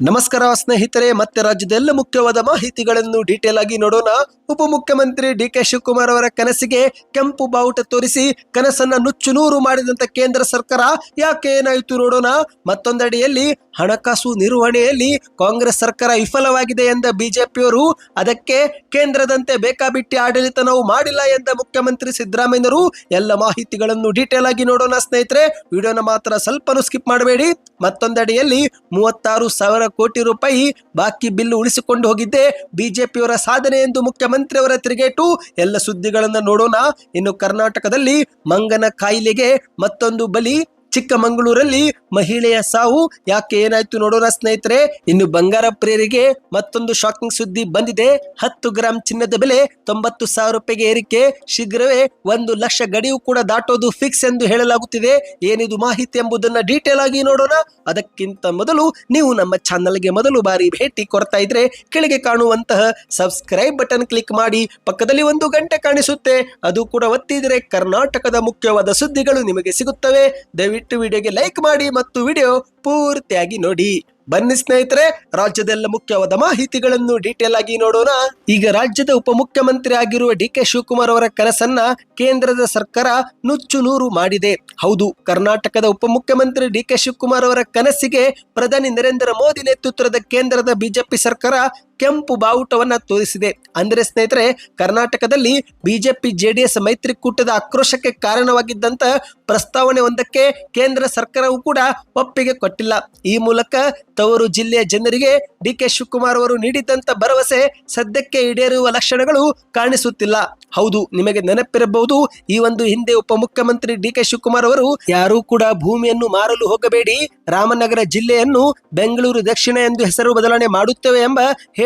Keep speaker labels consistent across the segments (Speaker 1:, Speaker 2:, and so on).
Speaker 1: ನಮಸ್ಕಾರ ಸ್ನೇಹಿತರೆ, ಮತ್ತೆ ರಾಜ್ಯದ ಎಲ್ಲ ಮುಖ್ಯವಾದ ಮಾಹಿತಿಗಳನ್ನು ಡೀಟೇಲ್ ಆಗಿ ನೋಡೋಣ. ಉಪಮುಖ್ಯಮಂತ್ರಿ ಡಿ ಕೆ ಶಿವಕುಮಾರ್ ಅವರ ಕನಸಿಗೆ ಕೆಂಪು ಬಾವುಟ ತೋರಿಸಿ ಕನಸನ್ನ ನುಚ್ಚು ನೂರು ಮಾಡಿದಂತ ಕೇಂದ್ರ ಸರ್ಕಾರ ಯಾಕೆ ಏನಾಯಿತು ನೋಡೋಣ. ಮತ್ತೊಂದಡಿಯಲ್ಲಿ ಹಣಕಾಸು ನಿರ್ವಹಣೆಯಲ್ಲಿ ಕಾಂಗ್ರೆಸ್ ಸರ್ಕಾರ ವಿಫಲವಾಗಿದೆ ಎಂದ ಬಿಜೆಪಿಯವರು, ಅದಕ್ಕೆ ಕೇಂದ್ರದಂತೆ ಬೇಕಾಬಿಟ್ಟಿ ಆಡಳಿತ ನಾವು ಮಾಡಿಲ್ಲ ಎಂದ ಮುಖ್ಯಮಂತ್ರಿ ಸಿದ್ದರಾಮಯ್ಯರು ಎಲ್ಲ ಮಾಹಿತಿಗಳನ್ನು ಡೀಟೇಲ್ ಆಗಿ ನೋಡೋಣ ಸ್ನೇಹಿತರೆ. ವಿಡಿಯೋನ ಮಾತ್ರ ಸ್ವಲ್ಪನೂ ಸ್ಕಿಪ್ ಮಾಡಬೇಡಿ. ಮತ್ತೊಂದಡಿಯಲ್ಲಿ ಮೂವತ್ತಾರು ಸಾವಿರ ಕೋಟಿ ರೂಪಾಯಿ ಬಾಕಿ ಬಿಲ್ ಉಳಿಸಿಕೊಂಡು ಹೋಗಿದ್ದೆ ಬಿಜೆಪಿಯವರ ಸಾಧನೆ ಎಂದು ಮುಖ್ಯಮಂತ್ರಿಯವರ ತಿರುಗೇಟು. ಎಲ್ಲ ಸುದ್ದಿಗಳನ್ನು ನೋಡೋಣ. ಇನ್ನು ಕರ್ನಾಟಕದಲ್ಲಿ ಮಂಗನ ಕಾಯಿಲೆಗೆ ಮತ್ತೊಂದು ಬಲಿ. ಚಿಕ್ಕಮಗಳೂರಲ್ಲಿ ಮಹಿಳೆಯ ಸಾವು. ಯಾಕೆ ಏನಾಯ್ತು ನೋಡೋಣ ಸ್ನೇಹಿತರೆ. ಇನ್ನು ಬಂಗಾರ ಪ್ರಿಯರಿಗೆ ಮತ್ತೊಂದು ಶಾಕಿಂಗ್ ಸುದ್ದಿ ಬಂದಿದೆ. ಹತ್ತು ಗ್ರಾಂ ಚಿನ್ನದ ಬೆಲೆ ತೊಂಬತ್ತು ಸಾವಿರ ರೂಪಾಯಿಗೆ ಏರಿಕೆ. ಶೀಘ್ರವೇ ಒಂದು ಲಕ್ಷ ಗಡಿಯು ಕೂಡ ದಾಟೋದು ಫಿಕ್ಸ್ ಎಂದು ಹೇಳಲಾಗುತ್ತಿದೆ. ಏನಿದು ಮಾಹಿತಿ ಎಂಬುದನ್ನ ಡೀಟೇಲ್ ಆಗಿ ನೋಡೋಣ. ಅದಕ್ಕಿಂತ ಮೊದಲು ನೀವು ನಮ್ಮ ಚಾನಲ್ಗೆ ಮೊದಲು ಬಾರಿ ಭೇಟಿ ಕೊಡ್ತಾ ಇದ್ರೆ ಕೆಳಗೆ ಕಾಣುವಂತಹ ಸಬ್ಸ್ಕ್ರೈಬ್ ಬಟನ್ ಕ್ಲಿಕ್ ಮಾಡಿ. ಪಕ್ಕದಲ್ಲಿ ಒಂದು ಗಂಟೆ ಕಾಣಿಸುತ್ತೆ. ಅದು ಕೂಡ ಒತ್ತಿದ್ರೆ ಕರ್ನಾಟಕದ ಮುಖ್ಯವಾದ ಸುದ್ದಿಗಳು ನಿಮಗೆ ಸಿಗುತ್ತವೆ. ದಯವಿಟ್ಟು ವಿಡಿಯೋಗೆ ಲೈಕ್ ಮಾಡಿ ಮತ್ತು ವಿಡಿಯೋ ಪೂರ್ತಿಯಾಗಿ ನೋಡಿ. ಬನ್ನಿ ಸ್ನೇಹಿತರೆ, ರಾಜ್ಯದೆಲ್ಲ ಮುಖ್ಯವಾದ ಮಾಹಿತಿಗಳನ್ನು ಡೀಟೇಲ್ ಆಗಿ ನೋಡೋಣ. ಈಗ ರಾಜ್ಯದ ಉಪಮುಖ್ಯಮಂತ್ರಿ ಆಗಿರುವ ಡಿ ಕೆ ಶಿವಕುಮಾರ್ ಅವರ ಕನಸನ್ನ ಕೇಂದ್ರದ ಸರ್ಕಾರ ನುಚ್ಚು ನೂರು ಮಾಡಿದೆ. ಹೌದು, ಕರ್ನಾಟಕದ ಉಪಮುಖ್ಯಮಂತ್ರಿ ಡಿ ಕೆ ಶಿವಕುಮಾರ್ ಅವರ ಕನಸಿಗೆ ಪ್ರಧಾನಿ ನರೇಂದ್ರ ಮೋದಿ ನೇತೃತ್ವದ ಕೇಂದ್ರದ ಬಿಜೆಪಿ ಸರ್ಕಾರ ಕೆಂಪು ಬಾವುಟವನ್ನ ತೋರಿಸಿದೆ. ಅಂದ್ರೆ ಸ್ನೇಹಿತರೆ, ಕರ್ನಾಟಕದಲ್ಲಿ ಬಿಜೆಪಿ, ಜೆಡಿಎಸ್ ಮೈತ್ರಿಕೂಟದ ಆಕ್ರೋಶಕ್ಕೆ ಕಾರಣವಾಗಿದ್ದಂತ ಪ್ರಸ್ತಾವನೆ ಒಂದಕ್ಕೆ ಕೇಂದ್ರ ಸರ್ಕಾರವು ಕೂಡ ಒಪ್ಪಿಗೆ ಕೊಟ್ಟಿಲ್ಲ. ಈ ಮೂಲಕ ತವರು ಜಿಲ್ಲೆಯ ಜನರಿಗೆ ಡಿ ಕೆ ಶಿವಕುಮಾರ್ ಅವರು ನೀಡಿದಂತ ಭರವಸೆ ಸದ್ಯಕ್ಕೆ ಈಡೇರುವ ಲಕ್ಷಣಗಳು ಕಾಣಿಸುತ್ತಿಲ್ಲ. ಹೌದು, ನಿಮಗೆ ನೆನಪಿರಬಹುದು, ಈ ಒಂದು ಹಿಂದೆ ಉಪಮುಖ್ಯಮಂತ್ರಿ ಡಿ ಕೆ ಶಿವಕುಮಾರ್ ಅವರು ಯಾರೂ ಕೂಡ ಭೂಮಿಯನ್ನು ಮಾರಲು ಹೋಗಬೇಡಿ, ರಾಮನಗರ ಜಿಲ್ಲೆಯನ್ನು ಬೆಂಗಳೂರು ದಕ್ಷಿಣ ಎಂದು ಹೆಸರು ಬದಲಾವಣೆ ಮಾಡುತ್ತೇವೆ ಎಂಬ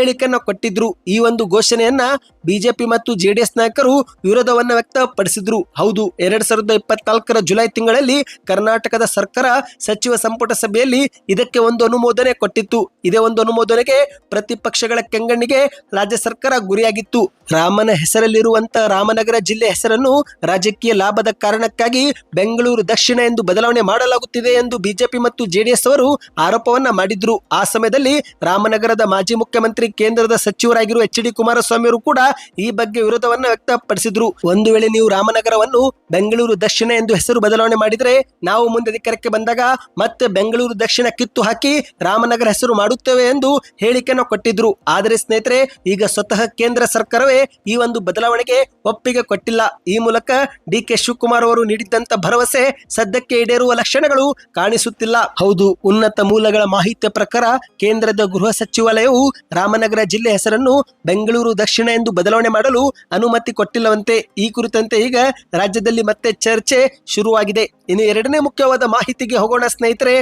Speaker 1: ಹೇಳಿಕೆಯನ್ನು ಕೊಟ್ಟಿದ್ರು. ಈ ಒಂದು ಘೋಷಣೆಯನ್ನ ಬಿಜೆಪಿ ಮತ್ತು ಜೆಡಿಎಸ್ ನಾಯಕರು ವಿರೋಧವನ್ನ ವ್ಯಕ್ತಪಡಿಸಿದ್ರು. ಹೌದು, ಎರಡ್ ಸಾವಿರದ ಇಪ್ಪತ್ನಾಲ್ಕರ ಜುಲೈ ತಿಂಗಳಲ್ಲಿ ಕರ್ನಾಟಕದ ಸರ್ಕಾರ ಸಚಿವ ಸಂಪುಟ ಸಭೆಯಲ್ಲಿ ಇದಕ್ಕೆ ಒಂದು ಅನುಮೋದನೆ ಕೊಟ್ಟಿತ್ತು. ಇದೇ ಒಂದು ಅನುಮೋದನೆಗೆ ಪ್ರತಿಪಕ್ಷಗಳ ಕೆಂಗಣ್ಣಿಗೆ ರಾಜ್ಯ ಸರ್ಕಾರ ಗುರಿಯಾಗಿತ್ತು. ರಾಮನ ಹೆಸರಲ್ಲಿರುವಂತ ರಾಮನಗರ ಜಿಲ್ಲೆ ಹೆಸರನ್ನು ರಾಜಕೀಯ ಲಾಭದ ಕಾರಣಕ್ಕಾಗಿ ಬೆಂಗಳೂರು ದಕ್ಷಿಣ ಎಂದು ಬದಲಾವಣೆ ಮಾಡಲಾಗುತ್ತಿದೆ ಎಂದು ಬಿಜೆಪಿ ಮತ್ತು ಜೆಡಿಎಸ್ ಅವರು ಆರೋಪವನ್ನ ಮಾಡಿದ್ರು. ಆ ಸಮಯದಲ್ಲಿ ರಾಮನಗರದ ಮಾಜಿ ಮುಖ್ಯಮಂತ್ರಿ ಕೇಂದ್ರದ ಸಚಿವರಾಗಿರುವ ಎಚ್ ಡಿ ಕುಮಾರಸ್ವಾಮಿ ಅವರು ಕೂಡ ಈ ಬಗ್ಗೆ ವಿರೋಧವನ್ನು ವ್ಯಕ್ತಪಡಿಸಿದ್ರು. ಒಂದು ವೇಳೆ ನೀವು ರಾಮನಗರವನ್ನು ಬೆಂಗಳೂರು ದಕ್ಷಿಣ ಎಂದು ಹೆಸರು ಬದಲಾವಣೆ ಮಾಡಿದರೆ ನಾವು ಮುಂದೆ ಅಧಿಕಾರಕ್ಕೆ ಬಂದಾಗ ಮತ್ತೆ ಬೆಂಗಳೂರು ದಕ್ಷಿಣ ಕಿತ್ತು ಹಾಕಿ ರಾಮನಗರ ಹೆಸರು ಮಾಡುತ್ತೇವೆ ಎಂದು ಹೇಳಿಕೆಯನ್ನು ಕೊಟ್ಟಿದ್ರು. ಆದರೆ ಸ್ನೇಹಿತರೆ, ಈಗ ಸ್ವತಃ ಕೇಂದ್ರ ಸರ್ಕಾರವೇ ಈ ಒಂದು ಬದಲಾವಣೆಗೆ ಒಪ್ಪಿಗೆ ಕೊಟ್ಟಿಲ್ಲ. ಈ ಮೂಲಕ ಡಿ ಕೆ ಶಿವಕುಮಾರ್ ಅವರು ನೀಡಿದ್ದಂತ ಭರವಸೆ ಸದ್ಯಕ್ಕೆ ಈಡೇರುವ ಲಕ್ಷಣಗಳು ಕಾಣಿಸುತ್ತಿಲ್ಲ. ಹೌದು, ಉನ್ನತ ಮೂಲಗಳ ಮಾಹಿತಿ ಪ್ರಕಾರ ಕೇಂದ್ರದ ಗೃಹ ಸಚಿವಾಲಯವು ರಾಮನಗರ ಜಿಲ್ಲೆ ಹೆಸರನ್ನು ಬೆಂಗಳೂರು ದಕ್ಷಿಣ ಎಂದು ಬದಲಾವಣೆ ಮಾಡಲು ಅನುಮತಿ ಕೊಟ್ಟಿಲ್ಲವಂತೆ, ಈ ಕುರಿತಂತೆ ಈಗ ರಾಜ್ಯದಲ್ಲಿ ಮತ್ತೆ ಚರ್ಚೆ ಶುರುವಾಗಿದೆ. ಇನ್ನು ಎರಡನೇ ಮುಖ್ಯವಾದ ಮಾಹಿತಿಗೆ ಹೋಗೋಣ ಸ್ನೇಹಿತರೆ.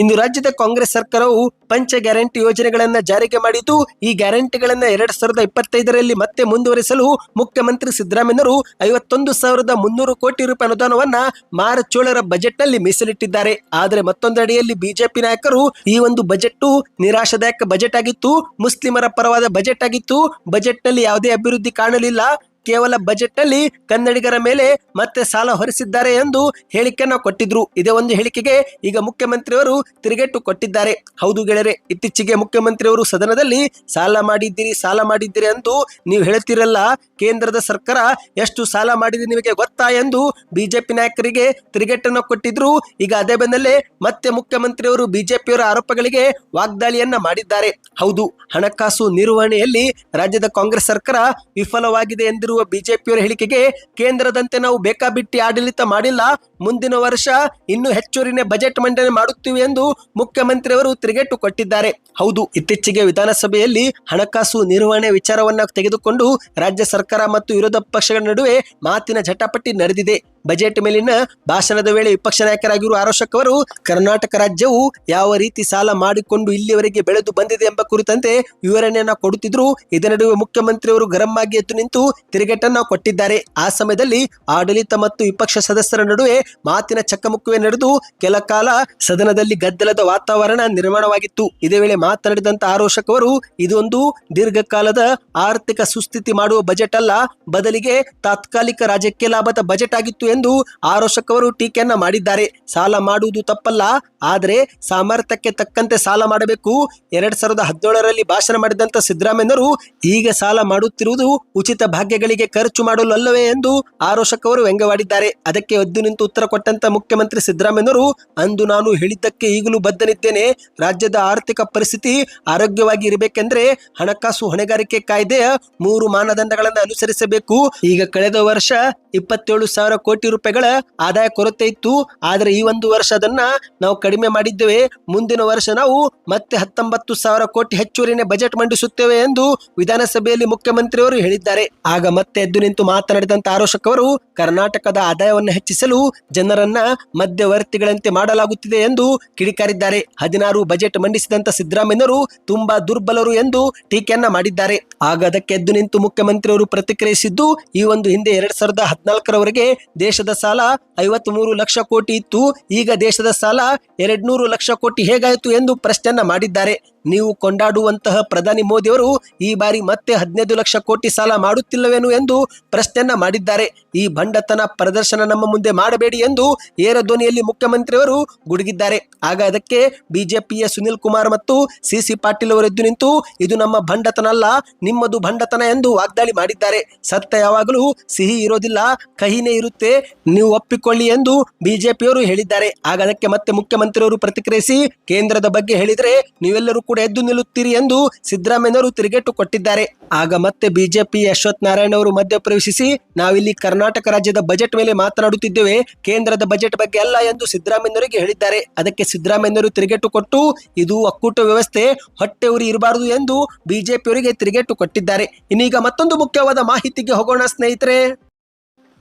Speaker 1: ಇಂದು ರಾಜ್ಯದ ಕಾಂಗ್ರೆಸ್ ಸರ್ಕಾರವು ಪಂಚ ಗ್ಯಾರಂಟಿ ಯೋಜನೆಗಳನ್ನು ಜಾರಿಗೆ ಮಾಡಿದ್ದು, ಈ ಗ್ಯಾರಂಟಿಗಳನ್ನು ಎರಡ್ ಸಾವಿರದ ಇಪ್ಪತ್ತೈದರಲ್ಲಿ ಮತ್ತೆ ಮುಂದುವರಿಸಲು ಮುಖ್ಯಮಂತ್ರಿ ಸಿದ್ದರಾಮಯ್ಯರು ಐವತ್ತೊಂದು ಸಾವಿರದ ಮುನ್ನೂರು ಕೋಟಿ ರೂಪಾಯಿ ಅನುದಾನವನ್ನ ಮಾರ್ಚ್ ಏಳರ ಬಜೆಟ್ನಲ್ಲಿ ಮೀಸಲಿಟ್ಟಿದ್ದಾರೆ. ಆದರೆ ಮತ್ತೊಂದೆಡೆಯಲ್ಲಿ ಬಿಜೆಪಿ ನಾಯಕರು ಈ ಒಂದು ಬಜೆಟ್ ನಿರಾಶಾದಾಯಕ ಬಜೆಟ್ ಆಗಿತ್ತು, ಮುಸ್ಲಿಮರ ಪರವಾದ ಬಜೆಟ್ ಆಗಿತ್ತು. ಬಜೆಟ್ನಲ್ಲಿ ಯಾವುದೇ ಅಭಿವೃದ್ಧಿ ಕಾಣಲಿಲ್ಲ. ಕೇವಲ ಬಜೆಟ್ನಲ್ಲಿ ಕನ್ನಡಿಗರ ಮೇಲೆ ಮತ್ತೆ ಸಾಲ ಹೊರಿಸಿದ್ದಾರೆ ಎಂದು ಹೇಳಿಕೆಯನ್ನು ಕೊಟ್ಟಿದ್ರು. ಇದೇ ಒಂದು ಹೇಳಿಕೆಗೆ ಈಗ ಮುಖ್ಯಮಂತ್ರಿಯವರು ತಿರುಗೇಟು ಕೊಟ್ಟಿದ್ದಾರೆ. ಹೌದು ಗೆಳೆಯರೆ, ಇತ್ತೀಚೆಗೆ ಮುಖ್ಯಮಂತ್ರಿಯವರು ಸದನದಲ್ಲಿ ಸಾಲ ಮಾಡಿದ್ದೀರಿ ಸಾಲ ಮಾಡಿದ್ದೀರಿ ಎಂದು ನೀವು ಹೇಳ್ತಿರಲ್ಲ, ಕೇಂದ್ರದ ಸರ್ಕಾರ ಎಷ್ಟು ಸಾಲ ಮಾಡಿದೆ ನಿಮಗೆ ಗೊತ್ತಾ ಎಂದು ಬಿಜೆಪಿ ನಾಯಕರಿಗೆ ತಿರುಗೇಟನ್ನು ಕೊಟ್ಟಿದ್ರು. ಈಗ ಅದೇ ಬೆನ್ನಲ್ಲೇ ಮತ್ತೆ ಮುಖ್ಯಮಂತ್ರಿಯವರು ಬಿಜೆಪಿಯವರ ಆರೋಪಗಳಿಗೆ ವಾಗ್ದಾಳಿಯನ್ನ ಮಾಡಿದ್ದಾರೆ. ಹೌದು, ಹಣಕಾಸು ನಿರ್ವಹಣೆಯಲ್ಲಿ ರಾಜ್ಯದ ಕಾಂಗ್ರೆಸ್ ಸರ್ಕಾರ ವಿಫಲವಾಗಿದೆ ಎಂದಿರುವ ಬಿಜೆಪಿಯವರ ಹೇಳಿಕೆಗೆ ಕೇಂದ್ರದಂತೆ ನಾವು ಬೇಕಾಬಿಟ್ಟಿ ಆಡಳಿತ ಮಾಡಿಲ್ಲ. ಮುಂದಿನ ವರ್ಷ ಇನ್ನೂ ಹೆಚ್ಚುವರಿನ ಬಜೆಟ್ ಮಂಡನೆ ಮಾಡುತ್ತೀವಿ ಎಂದು ಮುಖ್ಯಮಂತ್ರಿಯವರು ತಿರುಗೇಟು ಕೊಟ್ಟಿದ್ದಾರೆ. ಹೌದು, ಇತ್ತೀಚೆಗೆ ವಿಧಾನಸಭೆಯಲ್ಲಿ ಹಣಕಾಸು ನಿರ್ವಹಣೆ ವಿಚಾರವನ್ನ ತೆಗೆದುಕೊಂಡು ರಾಜ್ಯ ಸರ್ಕಾರ ಮತ್ತು ವಿರೋಧ ಪಕ್ಷಗಳ ನಡುವೆ ಮಾತಿನ ಜಟಾಪಟಿ ನಡೆದಿದೆ. ಬಜೆಟ್ ಮೇಲಿನ ಭಾಷಣದ ವೇಳೆ ವಿಪಕ್ಷ ನಾಯಕರಾಗಿರುವ ಆರೋಶಕ್ ಅವರು, ಕರ್ನಾಟಕ ರಾಜ್ಯವು ಯಾವ ರೀತಿ ಸಾಲ ಮಾಡಿಕೊಂಡು ಇಲ್ಲಿಯವರೆಗೆ ಬೆಳೆದು ಬಂದಿದೆ ಎಂಬ ಕುರಿತಂತೆ ವಿವರಣೆಯನ್ನು ಕೊಡುತ್ತಿದ್ರು ಇದರ ನಡುವೆ ಮುಖ್ಯಮಂತ್ರಿಯವರು ಗರಂ ಆಗಿ ಎದ್ದು ನಿಂತು ತಿರುಗೇಟನ್ನು ಕೊಟ್ಟಿದ್ದಾರೆ. ಆ ಸಮಯದಲ್ಲಿ ಆಡಳಿತ ಮತ್ತು ವಿಪಕ್ಷ ಸದಸ್ಯರ ನಡುವೆ ಮಾತಿನ ಚಕ್ಕಮುಕ್ಕುವೆ ನಡೆದು ಕೆಲ ಕಾಲ ಸದನದಲ್ಲಿ ಗದ್ದಲದ ವಾತಾವರಣ ನಿರ್ಮಾಣವಾಗಿತ್ತು. ಇದೇ ವೇಳೆ ಮಾತನಾಡಿದಂತ ಆರೋಶಕ್ ಅವರು, ಇದೊಂದು ದೀರ್ಘಕಾಲದ ಆರ್ಥಿಕ ಸುಸ್ಥಿತಿ ಮಾಡುವ ಬಜೆಟ್ ಅಲ್ಲ. ಬದಲಿಗೆ ತಾತ್ಕಾಲಿಕ ರಾಜಕೀಯ ಲಾಭದ ಬಜೆಟ್ ಆಗಿತ್ತು ಎಂದು ಆರೋಷಕ್ ಅವರು ಟೀಕೆಯನ್ನ ಮಾಡಿದ್ದಾರೆ. ಸಾಲ ಮಾಡುವುದು ತಪ್ಪಲ್ಲ, ಆದರೆ ಸಾಮರ್ಥ್ಯಕ್ಕೆ ತಕ್ಕಂತೆ ಸಾಲ ಮಾಡಬೇಕು. ಎರಡ್ ಸಾವಿರದ ಹದಿನೇಳರಲ್ಲಿ ಭಾಷಣ ಮಾಡಿದಂತ ಸಿದ್ದರಾಮಯ್ಯನವರು ಈಗ ಸಾಲ ಮಾಡುತ್ತಿರುವುದು ಉಚಿತ ಭಾಗ್ಯಗಳಿಗೆ ಖರ್ಚು ಮಾಡಲು ಅಲ್ಲವೇ ಎಂದು ಆರೋಶಕ್ ಅವರು ವ್ಯಂಗ್ಯವಾಡಿದ್ದಾರೆ. ಅದಕ್ಕೆ ಎದ್ದು ನಿಂತು ಉತ್ತರ ಕೊಟ್ಟಂತ ಮುಖ್ಯಮಂತ್ರಿ ಸಿದ್ದರಾಮಯ್ಯನವರು, ಅಂದು ನಾನು ಹೇಳಿದ್ದಕ್ಕೆ ಈಗಲೂ ಬದ್ಧನಿದ್ದೇನೆ. ರಾಜ್ಯದ ಆರ್ಥಿಕ ಪರಿಸ್ಥಿತಿ ಆರೋಗ್ಯವಾಗಿ ಇರಬೇಕೆಂದ್ರೆ ಹಣಕಾಸು ಹೊಣೆಗಾರಿಕೆ ಕಾಯ್ದೆಯ ಮೂರು ಮಾನದಂಡಗಳನ್ನು ಅನುಸರಿಸಬೇಕು. ಈಗ ಕಳೆದ ವರ್ಷ ಇಪ್ಪತ್ತೇಳು ಸಾವಿರ ಕೋಟಿ ರೂಪಾಯಿಗಳ ಆದಾಯ ಕೊರತೆ ಇತ್ತು. ಆದರೆ ಈ ಒಂದು ವರ್ಷ ಅದನ್ನ ನಾವು ಕಡಿಮೆ ಮಾಡಿದ್ದೇವೆ. ಮುಂದಿನ ವರ್ಷ ನಾವು ಮತ್ತೆ ಹತ್ತೊಂಬತ್ತು ಸಾವಿರ ಕೋಟಿ ಹೆಚ್ಚುವರಿನೇ ಬಜೆಟ್ ಮಂಡಿಸುತ್ತೇವೆ ಎಂದು ವಿಧಾನಸಭೆಯಲ್ಲಿ ಮುಖ್ಯಮಂತ್ರಿಯವರು ಹೇಳಿದ್ದಾರೆ. ಆಗ ಮತ್ತೆ ಎದ್ದು ನಿಂತು ಮಾತನಾಡಿದಂತ ಆರೋಶಕ್ ಅವರು, ಕರ್ನಾಟಕದ ಆದಾಯವನ್ನು ಹೆಚ್ಚಿಸಲು ಜನರನ್ನ ಮಧ್ಯವರ್ತಿಗಳಂತೆ ಮಾಡಲಾಗುತ್ತಿದೆ ಎಂದು ಕಿಡಿಕಾರಿದ್ದಾರೆ. ಹದಿನಾರು ಬಜೆಟ್ ಮಂಡಿಸಿದಂತ ಸಿದ್ದರಾಮಯ್ಯರು ತುಂಬಾ ದುರ್ಬಲರು ಎಂದು ಟೀಕೆಯನ್ನ ಮಾಡಿದ್ದಾರೆ. ಆಗ ಅದಕ್ಕೆ ಎದ್ದು ನಿಂತು ಮುಖ್ಯಮಂತ್ರಿಯವರು ಪ್ರತಿಕ್ರಿಯಿಸಿದ್ದು, ಈ ಒಂದು ಹಿಂದೆ ಎರಡ್ ಸಾವಿರದ ಹದಿನಾಲ್ಕರವರೆಗೆ ದೇಶದ ಸಾಲ ಐವತ್ತ್ ಮೂರು ಲಕ್ಷ ಕೋಟಿ ಇತ್ತು. ಈಗ ದೇಶದ ಸಾಲ ಎರಡ್ನೂರು ಲಕ್ಷ ಕೋಟಿ ಹೇಗಾಯಿತು ಎಂದು ಪ್ರಶ್ನೆಯನ್ನ ಮಾಡಿದ್ದಾರೆ. ನೀವು ಕೊಂಡಾಡುವಂತಹ ಪ್ರಧಾನಿ ಮೋದಿಯವರು ಈ ಬಾರಿ ಮತ್ತೆ ಹದಿನೈದು ಲಕ್ಷ ಕೋಟಿ ಸಾಲ ಮಾಡುತ್ತಿಲ್ಲವೇನು ಎಂದು ಪ್ರಶ್ನೆಯನ್ನ ಮಾಡಿದ್ದಾರೆ. ಈ ಭಂಡತನ ಪ್ರದರ್ಶನ ನಮ್ಮ ಮುಂದೆ ಮಾಡಬೇಡಿ ಎಂದು ಏರ ಧ್ವನಿಯಲ್ಲಿ ಮುಖ್ಯಮಂತ್ರಿಯವರು ಗುಡುಗಿದ್ದಾರೆ. ಆಗ ಅದಕ್ಕೆ ಬಿಜೆಪಿಯ ಸುನಿಲ್ ಕುಮಾರ್ ಮತ್ತು ಸಿಸಿ ಪಾಟೀಲ್ ಅವರು ಎದ್ದು ನಿಂತು, ಇದು ನಮ್ಮ ಭಂಡತನ ಅಲ್ಲ, ನಿಮ್ಮದು ಭಂಡತನ ಎಂದು ವಾಗ್ದಾಳಿ ಮಾಡಿದ್ದಾರೆ. ಸತ್ತ ಯಾವಾಗಲೂ ಸಿಹಿ ಇರೋದಿಲ್ಲ, ಕಹಿನೇ ಇರುತ್ತೆ, ನೀವು ಒಪ್ಪಿಕೊಳ್ಳಿ ಎಂದು ಬಿಜೆಪಿಯವರು ಹೇಳಿದ್ದಾರೆ. ಆಗ ಅದಕ್ಕೆ ಮತ್ತೆ ಮುಖ್ಯಮಂತ್ರಿಯವರು ಪ್ರತಿಕ್ರಿಯಿಸಿ ಕೇಂದ್ರದ ಬಗ್ಗೆ ಹೇಳಿದರೆ ನೀವೆಲ್ಲರೂ ಕೂಡ ಎದ್ದು ನಿಲ್ಲುತ್ತೀರಿ ಎಂದು ಸಿದ್ದರಾಮಯ್ಯನವರು ತಿರುಗೇಟು ಕೊಟ್ಟಿದ್ದಾರೆ. ಆಗ ಮತ್ತೆ ಬಿಜೆಪಿ ಅಶ್ವಥ್ ನಾರಾಯಣ ಅವರು ಮಧ್ಯಪ್ರವೇಶಿಸಿ ನಾವಿಲ್ಲಿ ಕರ್ನಾಟಕ ರಾಜ್ಯದ ಬಜೆಟ್ ಮೇಲೆ ಮಾತನಾಡುತ್ತಿದ್ದೇವೆ. ಕೇಂದ್ರದ ಬಜೆಟ್ ಬಗ್ಗೆ ಅಲ್ಲ ಎಂದು ಸಿದ್ದರಾಮಯ್ಯನವರಿಗೆ ಹೇಳಿದ್ದಾರೆ. ಅದಕ್ಕೆ ಸಿದ್ದರಾಮಯ್ಯನವರು ತಿರುಗೇಟು ಕೊಟ್ಟು, ಇದು ಒಕ್ಕೂಟ ವ್ಯವಸ್ಥೆ, ಹೊಟ್ಟೆ ಉರಿ ಇರಬಾರದು ಎಂದು ಬಿಜೆಪಿಯವರಿಗೆ ತಿರುಗೇಟು ಕೊಟ್ಟಿದ್ದಾರೆ. ಇನ್ನೀಗ ಮತ್ತೊಂದು ಮುಖ್ಯವಾದ ಮಾಹಿತಿಗೆ ಹೋಗೋಣ ಸ್ನೇಹಿತರೆ.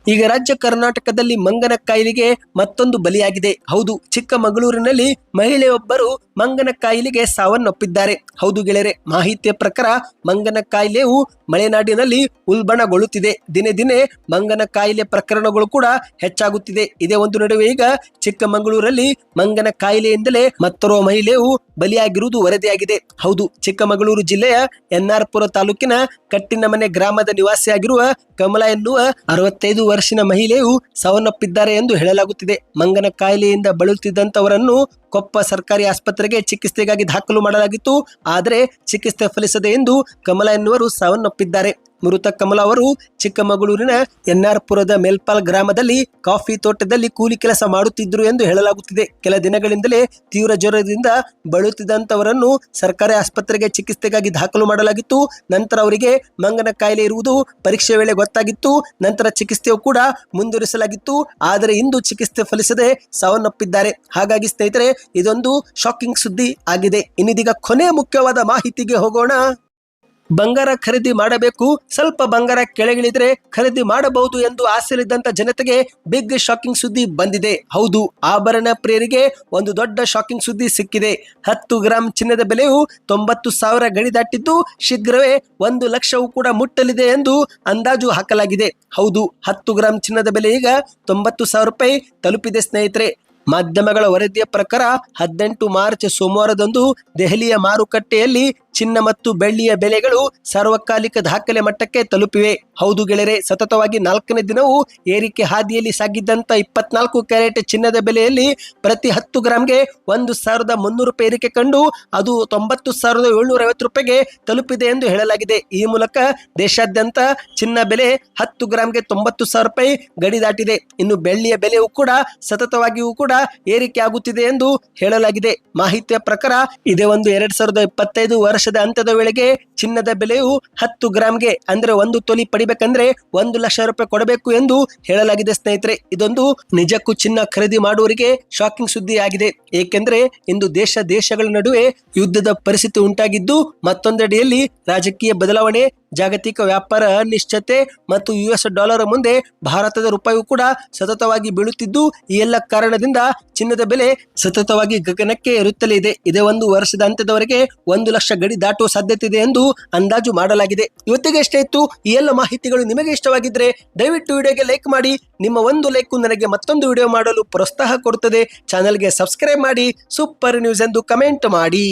Speaker 1: ಈಗ ರಾಜ್ಯ ಕರ್ನಾಟಕದಲ್ಲಿ ಮಂಗನ ಕಾಯಿಲೆಗೆ ಮತ್ತೊಂದು ಬಲಿಯಾಗಿದೆ. ಹೌದು, ಚಿಕ್ಕಮಗಳೂರಿನಲ್ಲಿ ಮಹಿಳೆಯೊಬ್ಬರು ಮಂಗನ ಕಾಯಿಲೆಗೆ ಸಾವನ್ನಪ್ಪಿದ್ದಾರೆ. ಹೌದು ಗೆಳೆಯರೆ, ಮಾಹಿತಿಯ ಪ್ರಕಾರ ಮಂಗನ ಕಾಯಿಲೆಯು ಮಲೆನಾಡಿನಲ್ಲಿ ಉಲ್ಬಣಗೊಳ್ಳುತ್ತಿದೆ. ದಿನೇ ದಿನೇ ಮಂಗನ ಕಾಯಿಲೆ ಪ್ರಕರಣಗಳು ಕೂಡ ಹೆಚ್ಚಾಗುತ್ತಿದೆ. ಇದೇ ಒಂದು ನಡುವೆ ಈಗ ಚಿಕ್ಕಮಗಳೂರಲ್ಲಿ ಮಂಗನ ಕಾಯಿಲೆಯಿಂದಲೇ ಮತ್ತೋರ್ವ ಮಹಿಳೆಯು ಬಲಿಯಾಗಿರುವುದು ವರದಿಯಾಗಿದೆ. ಹೌದು, ಚಿಕ್ಕಮಗಳೂರು ಜಿಲ್ಲೆಯ ಎನ್ಆರ್ಪುರ ತಾಲೂಕಿನ ಕಟ್ಟಿನಮನೆ ಗ್ರಾಮದ ನಿವಾಸಿಯಾಗಿರುವ ಕಮಲಾ ಎನ್ನುವ ಅರವತ್ತೈದು ವರ್ಷಿನ ಮಹಿಳೆಯು ಸಾವನ್ನಪ್ಪಿದ್ದಾರೆ ಎಂದು ಹೇಳಲಾಗುತ್ತಿದೆ. ಮಂಗನ ಕಾಯಿಲೆಯಿಂದ ಬಳಲುತ್ತಿದ್ದಂತವರನ್ನು ಕೊಪ್ಪ ಸರ್ಕಾರಿ ಆಸ್ಪತ್ರೆಗೆ ಚಿಕಿತ್ಸೆಗಾಗಿ ದಾಖಲು ಮಾಡಲಾಗಿತ್ತು. ಆದರೆ ಚಿಕಿತ್ಸೆ ಫಲಿಸದೆ ಎಂದು ಕಮಲಾ ಎನ್ನುವರು ಸಾವನ್ನಪ್ಪಿದ್ದಾರೆ. ಮೃತ ಕಮಲ ಅವರು ಚಿಕ್ಕಮಗಳೂರಿನ ಎನ್ಆರ್ಪುರದ ಮೇಲ್ಪಾಲ್ ಗ್ರಾಮದಲ್ಲಿ ಕಾಫಿ ತೋಟದಲ್ಲಿ ಕೂಲಿ ಕೆಲಸ ಮಾಡುತ್ತಿದ್ದರು ಎಂದು ಹೇಳಲಾಗುತ್ತಿದೆ. ಕೆಲ ದಿನಗಳಿಂದಲೇ ತೀವ್ರ ಜ್ವರದಿಂದ ಬಳಲುತ್ತಿದ್ದಂಥವರನ್ನು ಸರ್ಕಾರಿ ಆಸ್ಪತ್ರೆಗೆ ಚಿಕಿತ್ಸೆಗಾಗಿ ದಾಖಲು ಮಾಡಲಾಗಿತ್ತು. ನಂತರ ಅವರಿಗೆ ಮಂಗನ ಕಾಯಿಲೆ ಇರುವುದು ಪರೀಕ್ಷೆ ವೇಳೆ ಗೊತ್ತಾಗಿತ್ತು. ನಂತರ ಚಿಕಿತ್ಸೆಯು ಕೂಡ ಮುಂದುವರಿಸಲಾಗಿತ್ತು. ಆದರೆ ಇಂದು ಚಿಕಿತ್ಸೆ ಫಲಿಸದೆ ಸಾವನ್ನಪ್ಪಿದ್ದಾರೆ. ಹಾಗಾಗಿ ಸ್ನೇಹಿತರೆ, ಇದೊಂದು ಶಾಕಿಂಗ್ ಸುದ್ದಿ ಆಗಿದೆ. ಇನ್ನಿದೀಗ ಕೊನೆಯ ಮುಖ್ಯವಾದ ಮಾಹಿತಿಗೆ ಹೋಗೋಣ. ಬಂಗಾರ ಖರೀದಿ ಮಾಡಬೇಕು. ಸ್ವಲ್ಪ ಬಂಗಾರ ಕೆಳಗಿಳಿದ್ರೆ ಖರೀದಿ ಮಾಡಬಹುದು ಎಂದು ಆಸೆಯಲ್ಲಿದ್ದಂತ ಜನತೆಗೆ ಬಿಗ್ ಶಾಕಿಂಗ್ ಸುದ್ದಿ ಬಂದಿದೆ. ಹೌದು, ಆಭರಣ ಪ್ರಿಯರಿಗೆ ಒಂದು ದೊಡ್ಡ ಶಾಕಿಂಗ್ ಸುದ್ದಿ ಸಿಕ್ಕಿದೆ. ಹತ್ತು ಗ್ರಾಂ ಚಿನ್ನದ ಬೆಲೆಯು ತೊಂಬತ್ತು ಸಾವಿರ ಗಡಿ ದಾಟಿದ್ದು ಶೀಘ್ರವೇ ಒಂದು ಲಕ್ಷವೂ ಕೂಡ ಮುಟ್ಟಲಿದೆ ಎಂದು ಅಂದಾಜು ಹಾಕಲಾಗಿದೆ. ಹೌದು, ಹತ್ತು ಗ್ರಾಂ ಚಿನ್ನದ ಬೆಲೆ ಈಗ ತೊಂಬತ್ತು ಸಾವಿರ ರೂಪಾಯಿ ತಲುಪಿದೆ ಸ್ನೇಹಿತರೆ. ಮಾಧ್ಯಮಗಳ ವರದಿಯ ಪ್ರಕಾರ ಹದಿನೆಂಟು ಮಾರ್ಚ್ ಸೋಮವಾರದಂದು ದೆಹಲಿಯ ಮಾರುಕಟ್ಟೆಯಲ್ಲಿ ಚಿನ್ನ ಮತ್ತು ಬೆಳ್ಳಿಯ ಬೆಲೆಗಳು ಸಾರ್ವಕಾಲಿಕ ದಾಖಲೆ ಮಟ್ಟಕ್ಕೆ ತಲುಪಿವೆ. ಹೌದು ಗೆಳೆಯರೆ, ಸತತವಾಗಿ ನಾಲ್ಕನೇ ದಿನವೂ ಏರಿಕೆ ಹಾದಿಯಲ್ಲಿ ಸಾಗಿದ್ದಂತ ಇಪ್ಪತ್ನಾಲ್ಕು ಕ್ಯಾರೆಟ್ ಚಿನ್ನದ ಬೆಲೆಯಲ್ಲಿ ಪ್ರತಿ ಹತ್ತು ಗ್ರಾಂಗೆ ಒಂದು ಸಾವಿರದ ಮುನ್ನೂರು ರೂಪಾಯಿ ಏರಿಕೆ ಕಂಡು ಅದು ತೊಂಬತ್ತು ಸಾವಿರದ ಏಳ್ನೂರ ಐವತ್ತು ರೂಪಾಯಿಗೆ ತಲುಪಿದೆ ಎಂದು ಹೇಳಲಾಗಿದೆ. ಈ ಮೂಲಕ ದೇಶಾದ್ಯಂತ ಚಿನ್ನ ಬೆಲೆ ಹತ್ತು ಗ್ರಾಂಗೆ ತೊಂಬತ್ತು ಸಾವಿರ ರೂಪಾಯಿ ಗಡಿ ದಾಟಿದೆ. ಇನ್ನು ಬೆಳ್ಳಿಯ ಬೆಲೆಯೂ ಕೂಡ ಸತತವಾಗಿಯೂ ಕೂಡ ಏರಿಕೆ ಆಗುತ್ತಿದೆ ಎಂದು ಹೇಳಲಾಗಿದೆ. ಮಾಹಿತಿಯ ಪ್ರಕಾರ ಇದೇ ಒಂದು ಎರಡ್ ಸಾವಿರದ ಇಪ್ಪತ್ತೈದು ವರ್ಷದ ಅಂತ್ಯದ ವೇಳೆಗೆ ಚಿನ್ನದ ಬೆಲೆಯು ಹತ್ತು ಗ್ರಾಮ್ಗೆ, ಅಂದ್ರೆ ಒಂದು ತೊಲಿ ಪಡಿಬೇಕಂದ್ರೆ ಒಂದು ಲಕ್ಷ ರೂಪಾಯಿ ಕೊಡಬೇಕು ಎಂದು ಹೇಳಲಾಗಿದೆ ಸ್ನೇಹಿತರೆ. ಇದೊಂದು ನಿಜಕ್ಕೂ ಚಿನ್ನ ಖರೀದಿ ಮಾಡುವವರಿಗೆ ಶಾಕಿಂಗ್ ಸುದ್ದಿ ಆಗಿದೆ ಏಕೆಂದ್ರೆ ಇಂದು ದೇಶ ದೇಶಗಳ ನಡುವೆ ಯುದ್ಧದ ಪರಿಸ್ಥಿತಿ ಉಂಟಾಗಿದ್ದು ಮತ್ತೊಂದೆಡೆಯಲ್ಲಿ ರಾಜಕೀಯ ಬದಲಾವಣೆ ಜಾಗತಿಕ ವ್ಯಾಪಾರ ನಿಶ್ಚತೆ ಮತ್ತು ಯು ಎಸ್ ಡಾಲರ್ ಮುಂದೆ ಭಾರತದ ರೂಪಾಯಿಯು ಕೂಡ ಸತತವಾಗಿ ಬೀಳುತ್ತಿದ್ದು, ಈ ಎಲ್ಲ ಕಾರಣದಿಂದ ಚಿನ್ನದ ಬೆಲೆ ಸತತವಾಗಿ ಗಗನಕ್ಕೆ ಏರುತ್ತಲೇ ಇದೆ. ಇದೇ ಒಂದು ವರ್ಷದ ಅಂತ್ಯದವರೆಗೆ ಒಂದು ಲಕ್ಷ ಗಡಿ ದಾಟುವ ಸಾಧ್ಯತೆ ಇದೆ ಎಂದು ಅಂದಾಜು ಮಾಡಲಾಗಿದೆ. ಇವತ್ತಿಗೆ ಎಷ್ಟೇ ಇತ್ತು. ಈ ಎಲ್ಲ ಮಾಹಿತಿಗಳು ನಿಮಗೆ ಇಷ್ಟವಾಗಿದ್ರೆ ದಯವಿಟ್ಟು ವಿಡಿಯೋಗೆ ಲೈಕ್ ಮಾಡಿ. ನಿಮ್ಮ ಒಂದು ಲೈಕ್ ನನಗೆ ಮತ್ತೊಂದು ವಿಡಿಯೋ ಮಾಡಲು ಪ್ರೋತ್ಸಾಹ ಕೊಡುತ್ತದೆ. ಚಾನೆಲ್ಗೆ ಸಬ್ಸ್ಕ್ರೈಬ್ ಮಾಡಿ. ಸೂಪರ್ ನ್ಯೂಸ್ ಎಂದು ಕಮೆಂಟ್ ಮಾಡಿ.